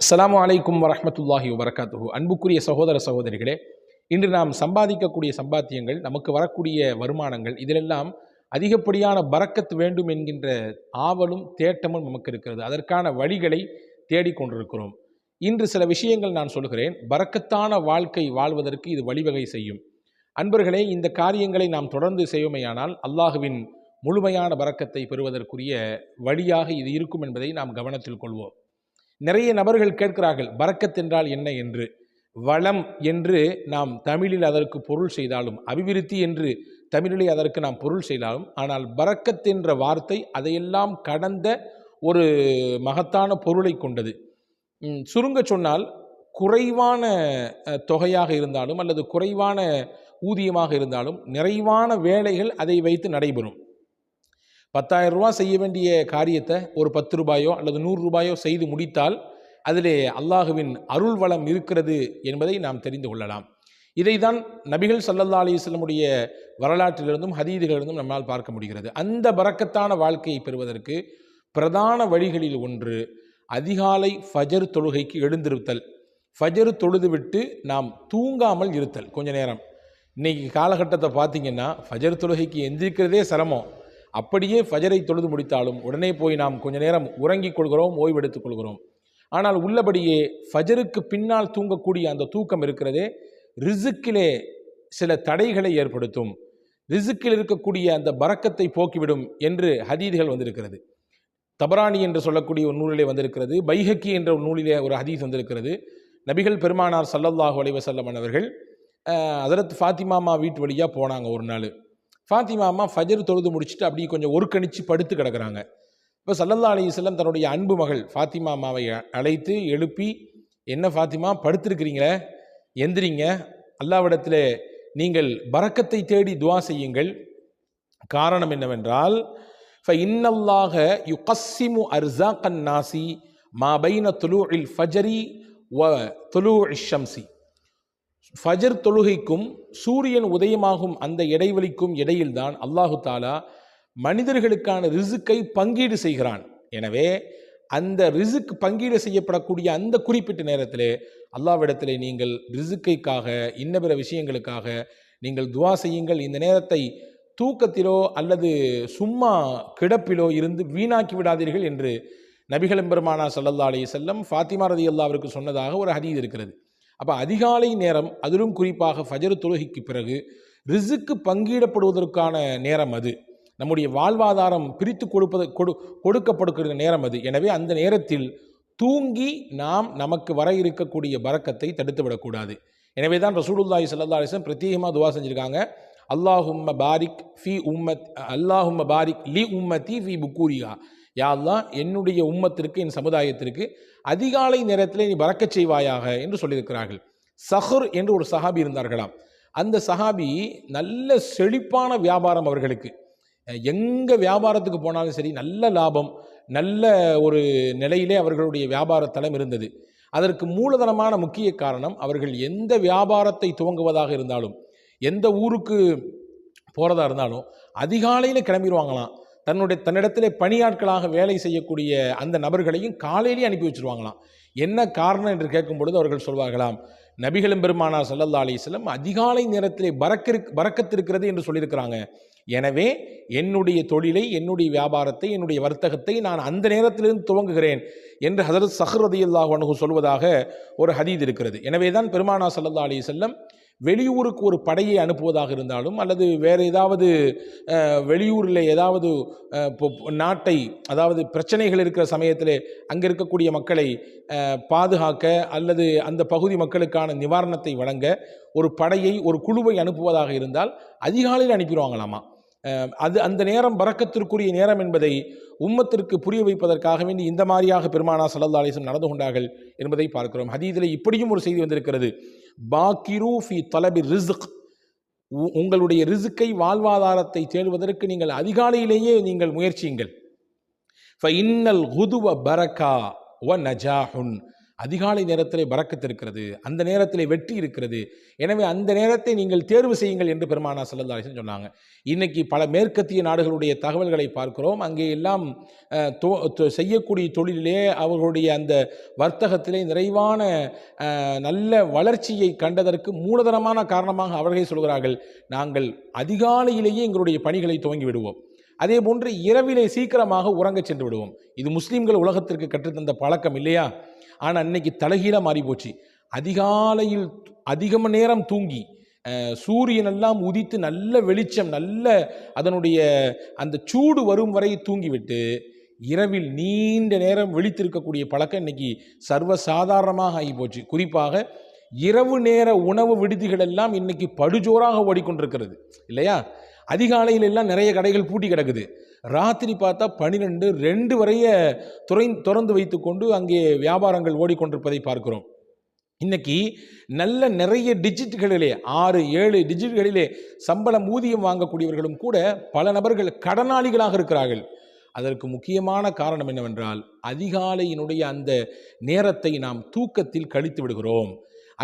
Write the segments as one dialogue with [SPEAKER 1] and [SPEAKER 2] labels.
[SPEAKER 1] அஸ்லாம் வலைக்கும் வரமத்துல்லாஹி வரகாத்துஹு அன்புக்குரிய சகோதர சகோதரிகளே இன்று நாம் சம்பாதிக்கக்கூடிய சம்பாத்தியங்கள் நமக்கு வரக்கூடிய வருமானங்கள் இதிலெல்லாம் அதிகப்படியான பறக்கத்து வேண்டும் என்கின்ற ஆவலும் தேட்டமும் நமக்கு இருக்கிறது. அதற்கான வழிகளை தேடிக்கொண்டிருக்கிறோம் இன்று சில விஷயங்கள் நான் சொல்கிறேன். பறக்கத்தான வாழ்க்கை வாழ்வதற்கு இது வழிவகை செய்யும். அன்பர்களே இந்த காரியங்களை நாம் தொடர்ந்து செய்வோமையானால் அல்லாஹுவின் முழுமையான பறக்கத்தை பெறுவதற்குரிய வழியாக இது இருக்கும் என்பதை நாம் கவனத்தில் கொள்வோம். நிறைய நபர்கள் கேட்கிறார்கள் பறக்கத் என்றால் என்ன என்று? வளம் என்று நாம் தமிழில் அதற்கு பொருள் செய்தாலும் அபிவிருத்தி என்று தமிழிலே அதற்கு நாம் பொருள் செய்தாலும் ஆனால் பறக்கத் என்ற வார்த்தை அதையெல்லாம் கடந்த ஒரு மகத்தான பொருளை கொண்டது. சுருங்க சொன்னால் குறைவான தொகையாக இருந்தாலும் அல்லது குறைவான ஊதியமாக இருந்தாலும் நிறைவான வேலைகள் அதை வைத்து நடைபெறும். பத்தாயிரம் ரூபா செய்ய வேண்டிய காரியத்தை ஒரு பத்து ரூபாயோ அல்லது நூறு ரூபாயோ செய்து முடித்தால் அதிலே அல்லாஹுவின் அருள் வளம் இருக்கிறது என்பதை நாம் தெரிந்து கொள்ளலாம். இதைதான் நபிகள் சல்லல்லா அலிஸ்லமுடைய வரலாற்றிலிருந்தும் ஹதீதுகளிலிருந்தும் நம்மால் பார்க்க முடிகிறது. அந்த பறக்கத்தான வாழ்க்கையை பெறுவதற்கு பிரதான வழிகளில் ஒன்று அதிகாலை ஃபஜர் தொழுகைக்கு எழுந்திருத்தல். ஃபஜர் தொழுதுவிட்டு நாம் தூங்காமல் இருத்தல். கொஞ்ச நேரம். இன்னைக்கு காலகட்டத்தை பார்த்தீங்கன்னா ஃபஜர் தொழுகைக்கு எந்திரிக்கிறதே சிரமம். அப்படியே ஃபஜரை தொழுது முடித்தாலும் உடனே போய் நாம் கொஞ்ச நேரம் உறங்கிக் கொள்கிறோம் ஓய்வெடுத்துக் கொள்கிறோம். ஆனால் உள்ளபடியே ஃபஜருக்கு பின்னால் தூங்கக்கூடிய அந்த தூக்கம் இருக்கிறதே ரிசுக்கிலே சில தடைகளை ஏற்படுத்தும். ரிசுக்கில் இருக்கக்கூடிய அந்த பறக்கத்தை போக்கிவிடும் என்று ஹதீதுகள் வந்திருக்கிறது. தபராணி என்று சொல்லக்கூடிய ஒரு நூலிலே வந்திருக்கிறது. பைஹக்கி என்ற ஒரு நூலிலே ஒரு ஹதீஸ் வந்திருக்கிறது. நபிகள் பெருமானார் சல்லல்லாஹு அலைவசல்லம் அவர்கள் அதரத் ஃபாத்திமாமா வீட்டு வழியாக போனாங்க ஒரு நாள். ஃபாத்திமா அம்மா ஃபஜர் தொழுது முடிச்சுட்டு அப்படியே கொஞ்சம் ஒருக்கணிச்சு படுத்து கிடக்குறாங்க. இப்போ சல்லல்லா அலி செல்லம் தன்னுடைய அன்பு மகள் ஃபாத்திமா அம்மாவை அழைத்து எழுப்பி என்ன ஃபாத்திமா படுத்திருக்கிறீங்களே? எந்திரிங்க. அல்லாவிடத்தில் நீங்கள் பறக்கத்தை தேடி துவா செய்யுங்கள். காரணம் என்னவென்றால் இன்னல்லாக அர்சா அர்சாக்கன் நாசி மா பைன துலூஇல் ஃபஜரி வ துலு ஷம்சி. ஃபஜர் தொழுகைக்கும் சூரியன் உதயமாகும் அந்த இடைவெளிக்கும் இடையில்தான் அல்லாஹு தாலா மனிதர்களுக்கான ரிசுக்கை பங்கீடு செய்கிறான். எனவே அந்த ரிசுக் பங்கீடு செய்யப்படக்கூடிய அந்த குறிப்பிட்ட நேரத்திலே அல்லாவிடத்திலே நீங்கள் ரிசுக்கைக்காக இன்ன பிற விஷயங்களுக்காக நீங்கள் துவா செய்யுங்கள். இந்த நேரத்தை தூக்கத்திலோ அல்லது சும்மா கிடப்பிலோ இருந்து வீணாக்கி விடாதீர்கள் என்று நபிகளம்பெருமானா சல்லல்லா அலி செல்லம் ஃபாத்திமா ரதி அல்லாவிற்கு சொன்னதாக ஒரு ஹதீஸ் இருக்கிறது. அப்போ அதிகாலை நேரம் அதிலும் குறிப்பாக ஃபஜரு தொழுகைக்கு பிறகு ரிசுக்கு பங்கீடப்படுவதற்கான நேரம் அது. நம்முடைய வாழ்வாதாரம் பிரித்து கொடுப்பது கொடு கொடுக்கப்படுகிற நேரம் அது. எனவே அந்த நேரத்தில் தூங்கி நாம் நமக்கு வர இருக்கக்கூடிய பறக்கத்தை தடுத்து விடக்கூடாது. எனவே தான் ரசூலுல்லாஹி சல்லா அலைஹி பிரத்யேகமாக துவா செஞ்சுருக்காங்க. அல்லாஹும்ம பாரிக் ஃபி உம்மத் அல்லாஹும்ம பாரிக் லி உம்மத்தி ஃபி புக்கூரியா யா என்னுடைய உம்மத்திற்கு என் சமுதாயத்திற்கு அதிகாலை நேரத்தில் நீ பறக்கச் செய்வாயாக என்று சொல்லியிருக்கிறார்கள். சஹர் என்று ஒரு சஹாபி இருந்தார்களாம். அந்த சஹாபி நல்ல செழிப்பான வியாபாரம் அவர்களுக்கு. எங்கே வியாபாரத்துக்கு போனாலும் சரி நல்ல லாபம் நல்ல ஒரு நிலையிலே அவர்களுடைய வியாபார தளம் இருந்தது. அதற்கு மூலதனமான முக்கிய காரணம் அவர்கள் எந்த வியாபாரத்தை துவங்குவதாக இருந்தாலும் எந்த ஊருக்கு போகிறதா இருந்தாலும் அதிகாலையில் கிளம்பிடுவாங்களாம். தன்னுடைய தன்னிடத்திலே பணியாட்களாக வேலை செய்யக்கூடிய அந்த நபர்களையும் காலையிலேயே அனுப்பி வச்சிருவாங்களாம். என்ன காரணம் என்று கேட்கும் பொழுது அவர்கள் சொல்வார்களாம் நபிகளும் பெருமானார் சல்லல்லா அலிஸ்லம் அதிகாலை நேரத்திலே பறக்கிருக் பறக்கத்திருக்கிறது என்று சொல்லியிருக்கிறாங்க. எனவே என்னுடைய தொழிலை என்னுடைய வியாபாரத்தை என்னுடைய வர்த்தகத்தை நான் அந்த நேரத்திலிருந்து துவங்குகிறேன் என்று ஹசரத் சஹ்ரதியுல்லாஹ் ரதியுல்லாஹு சொல்வதாக ஒரு ஹதீத் இருக்கிறது. எனவே தான் பெருமானா சல்லா அலி செல்லம் வெளியூருக்கு ஒரு படையை அனுப்புவதாக இருந்தாலும் அல்லது வேறு ஏதாவது வெளியூரில் ஏதாவது இப்போ நாட்டை அதாவது பிரச்சனைகள் இருக்கிற சமயத்தில் அங்கே இருக்கக்கூடிய மக்களை பாதுகாக்க அல்லது அந்த பகுதி மக்களுக்கான நிவாரணத்தை வழங்க ஒரு படையை ஒரு குழுவை அனுப்புவதாக இருந்தால் அதிகாலையில் அனுப்பிடுவாங்களாமா? அது அந்த நேரம் பறக்கத்திற்குரிய நேரம் என்பதை உம்மத்திற்கு புரிய வைப்பதற்காக வேண்டி இந்த மாதிரியாக பெருமானா சல்லா அலிசம் நடந்து கொண்டார்கள் என்பதை பார்க்கிறோம். ஹதீதில் இப்படியும் ஒரு செய்தி வந்திருக்கிறது. பாக்கிரு ஃபி தலபி ரிஸ்க். உ- உங்களுடைய ரிசுக்கை வாழ்வாதாரத்தை தேடுவதற்கு நீங்கள் அதிகாலையிலேயே நீங்கள் முயற்சியுங்கள். இன்னல் குதுவ பரக்கா வ நஜாஹுன். அதிகாலை நேரத்திலே பறக்கத்து இருக்கிறது அந்த நேரத்திலே வெற்றி இருக்கிறது. எனவே அந்த நேரத்தை நீங்கள் தேர்வு செய்யுங்கள் என்று பெருமானா சல்லல்லா சொன்னாங்க. இன்னைக்கு பல மேற்கத்திய நாடுகளுடைய தகவல்களை பார்க்கிறோம். அங்கே எல்லாம் செய்யக்கூடிய தொழிலே அவர்களுடைய அந்த வர்த்தகத்திலே நிறைவான நல்ல வளர்ச்சியை கண்டதற்கு மூலதனமான காரணமாக அவர்களே சொல்கிறார்கள் நாங்கள் அதிகாலையிலேயே எங்களுடைய பணிகளை துவங்கி விடுவோம். அதே போன்று இரவிலே சீக்கிரமாக உறங்கச் சென்று விடுவோம். இது முஸ்லீம்கள் உலகத்திற்கு கற்றுத்தந்த பழக்கம் இல்லையா? ஆனால் இன்னைக்கு தலைகீழாக மாறி போச்சு அதிகாலையில் அதிக நேரம் தூங்கி சூரியன் எல்லாம் உதித்து நல்ல வெளிச்சம் நல்ல அதனுடைய அந்த சூடு வரும் வரை தூங்கிவிட்டு இரவில் நீண்ட நேரம் விழித்திருக்கக்கூடிய பழக்கம் இன்னைக்கு சர்வசாதாரணமாக ஆகி போச்சு குறிப்பாக இரவு நேர உணவு விடுதிகள் எல்லாம் இன்னைக்கு படுஜோராக ஓடிக்கொண்டிருக்கிறது. இல்லையா? அதிகாலையில் எல்லாம் நிறைய கடைகள் பூட்டி கிடக்குது. ராத்திரி பார்த்தா பன்னிரெண்டு ரெண்டு வரைய துறை திறந்து வைத்துக்கொண்டு அங்கே வியாபாரங்கள் ஓடிக்கொண்டிருப்பதை பார்க்கிறோம். இன்னைக்கு நல்ல நிறைய டிஜிட்டுகளிலே ஆறு ஏழு டிஜிட்டுகளிலே சம்பளம் ஊதியம் வாங்கக்கூடியவர்களும் கூட பல நபர்கள் கடனாளிகளாக இருக்கிறார்கள். அதற்கு முக்கியமான காரணம் என்னவென்றால் அதிகாலையினுடைய அந்த நேரத்தை நாம் தூக்கத்தில் கழித்து விடுகிறோம்.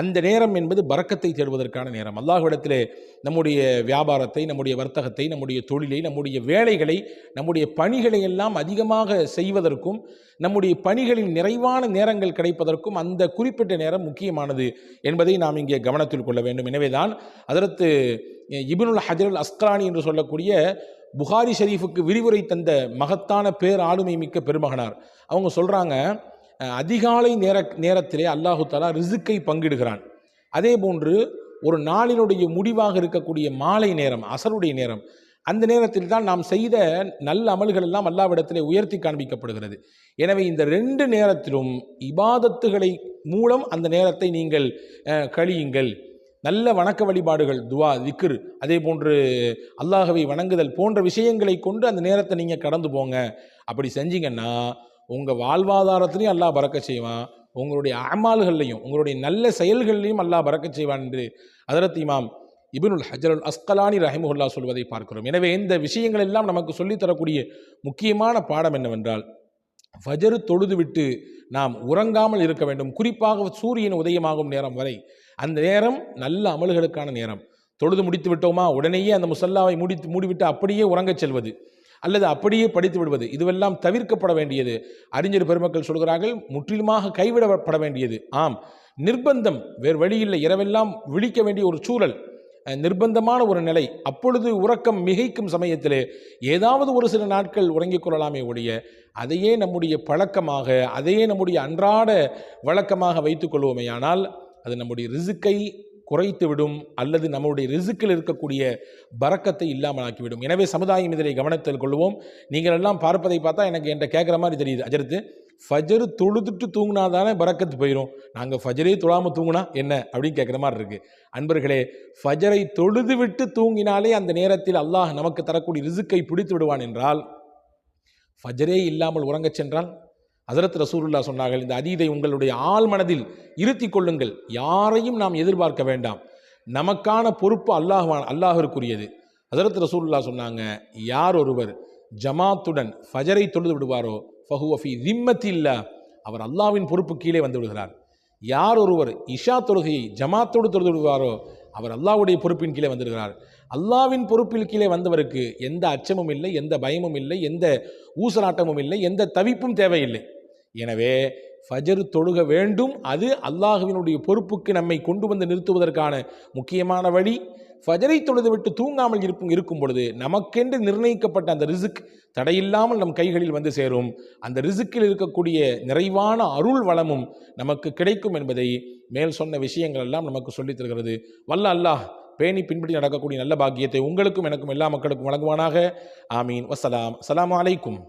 [SPEAKER 1] அந்த நேரம் என்பது பறக்கத்தை தேடுவதற்கான நேரம். அல்லாஹ்விடத்திலே நம்முடைய வியாபாரத்தை நம்முடைய வர்த்தகத்தை நம்முடைய தொழிலை நம்முடைய வேலைகளை நம்முடைய பணிகளை எல்லாம் அதிகமாக செய்வதற்கும் நம்முடைய பணிகளின் நிறைவான நேரங்கள் கிடைப்பதற்கும் அந்த குறிப்பிட்ட நேரம் முக்கியமானது என்பதை நாம் இங்கே கவனத்தில் கொள்ள வேண்டும். எனவேதான் அதற்கு இபினுல் ஹஜருல் அஸ்கலானி என்று சொல்லக்கூடிய புகாரி ஷரீஃபுக்கு விரிவுரை தந்த மகத்தான பேர் ஆளுமை மிக்க பெருமகனார். அவங்க சொல்கிறாங்க அதிகாலை நேர நேரத்திலே அல்லாஹு தாலா ரிசுக்கை பங்கிடுகிறான். அதே போன்று ஒரு நாளினுடைய முடிவாக இருக்கக்கூடிய மாலை நேரம் அசருடைய நேரம் அந்த நேரத்தில் தான் நாம் செய்த நல்ல அமல்கள் எல்லாம் அல்லாவிடத்திலே உயர்த்தி காண்பிக்கப்படுகிறது. எனவே இந்த ரெண்டு நேரத்திலும் இபாதத்துகளை மூலம் அந்த நேரத்தை நீங்கள் கழியுங்கள். நல்ல வணக்க வழிபாடுகள் துவா திக்ர் அதே போன்று அல்லாஹவை வணங்குதல் போன்ற விஷயங்களை கொண்டு அந்த நேரத்தை நீங்கள் கடந்து போங்க. அப்படி செஞ்சீங்கன்னா உங்கள் வாழ்வாதாரத்திலையும் அல்லாஹ் பறக்க செய்வான். உங்களுடைய அமால்கள்லையும் உங்களுடைய நல்ல செயல்கள்லையும் அல்லாஹ் பறக்க செய்வான் என்று அதரத் இமாம் இப்னுல் ஹஜருல் அஸ்கலானி ரஹிமுல்லா சொல்வதை பார்க்கிறோம். எனவே இந்த விஷயங்கள் எல்லாம் நமக்கு சொல்லித்தரக்கூடிய முக்கியமான பாடம் என்னவென்றால் ஃபஜரு தொழுதுவிட்டு நாம் உறங்காமல் இருக்க வேண்டும். குறிப்பாக சூரியன் உதயமாகும் நேரம் வரை. அந்த நேரம் நல்ல அமல்களுக்கான நேரம். தொழுது முடித்து விட்டோமா உடனேயே அந்த முசல்லாவை முடித்து மூடிவிட்டு அப்படியே உறங்கச் செல்வது. அல்லது அப்படியே படித்து விடுவது. இதுவெல்லாம் தவிர்க்கப்பட வேண்டியது. அறிஞர் பெருமக்கள் சொல்கிறார்கள் முற்றிலுமாக கைவிடப்பட வேண்டியது. ஆம் நிர்பந்தம் வேறு வழியில்லை இரவெல்லாம் விழிக்க வேண்டிய ஒரு சூழல். நிர்பந்தமான ஒரு நிலை. அப்பொழுது உறக்கம் மிகைக்கும் சமயத்திலே ஏதாவது ஒரு சில நாட்கள் உறங்கிக் கொள்ளலாமே ஒழிய அதையே நம்முடைய பழக்கமாக அதையே நம்முடைய அன்றாட வழக்கமாக வைத்துக் கொள்வோமேயானால் அது நம்முடைய ரிசுக்கை குறைத்து விடும் அல்லது நம்முடைய ரிசுக்கில் இருக்கக்கூடிய பறக்கத்தை இல்லாமல் ஆக்கிவிடும் எனவே சமுதாயம் இதனை கவனத்தில் கொள்வோம் நீங்கள் எல்லாம் பார்ப்பதை பார்த்தா எனக்கு என்கிட்ட கேட்குற மாதிரி தெரியுது. அஜருத்து ஃபஜர் தொழுதுட்டு தூங்கினா தானே பறக்கத்து போயிடும் நாங்கள் ஃபஜரே தொழாமல் தூங்குனா என்ன அப்படின்னு கேட்குற மாதிரி இருக்கு. அன்பர்களே ஃபஜரை தொழுது விட்டு தூங்கினாலே அந்த நேரத்தில் அல்லாஹ் நமக்கு தரக்கூடிய ரிசுக்கை பிடித்து விடுவான் என்றால் ஃபஜரே இல்லாமல் உறங்கச் சென்றால் ஹசரத் ரசூருல்லா சொன்னார்கள் இந்த அதீதை உங்களுடைய ஆள் மனதில் இருத்தி கொள்ளுங்கள். யாரையும் நாம் எதிர்பார்க்க வேண்டாம். நமக்கான பொறுப்பு அல்லாஹ்வான் அல்லாஹிற்குரியது. ஹசரத் ரசூல்லா சொன்னாங்க யார் ஒருவர் ஜமாத்துடன் ஃபஜரை தொழுது விடுவாரோ ஃபஹுவஃபி திம்மத்தில்லா அவர் அல்லாவின் பொறுப்பு கீழே வந்து விடுகிறார். யார் ஒருவர் இஷா தொழுகையை ஜமாத்தோடு தொழுது விடுவாரோ அவர் அல்லாஹ்வுடைய பொறுப்பின் கீழே வந்துடுகிறார் அல்லாவின் பொறுப்பில் கீழே வந்தவருக்கு எந்த அச்சமும் இல்லை எந்த பயமும் இல்லை எந்த ஊசலாட்டமும் இல்லை எந்த தவிப்பும் தேவையில்லை. எனவே ஃபஜர் தொழுக வேண்டும். அது அல்லாஹுவினுடைய பொறுப்புக்கு நம்மை கொண்டு வந்து நிறுத்துவதற்கான முக்கியமான வழி. ஃபஜரை தொழுது விட்டு தூங்காமல் இருக்கும் இருக்கும் பொழுது நமக்கென்று நிர்ணயிக்கப்பட்ட அந்த ரிசுக் தடையில்லாமல் நம் கைகளில் வந்து சேரும். அந்த ரிசுக்கில் இருக்கக்கூடிய நிறைவான அருள் வளமும் நமக்கு கிடைக்கும் என்பதை மேல் சொன்ன விஷயங்கள் எல்லாம் நமக்கு சொல்லித் தருகிறது. வல்ல அல்லாஹ் பேணி பின்பற்றி நடக்கக்கூடிய நல்ல பாக்கியத்தை உங்களுக்கும் எனக்கும் எல்லா மக்களுக்கும் வழங்குவானாக. ஆமீன். வசலாம் அலாம் அலைக்கும்.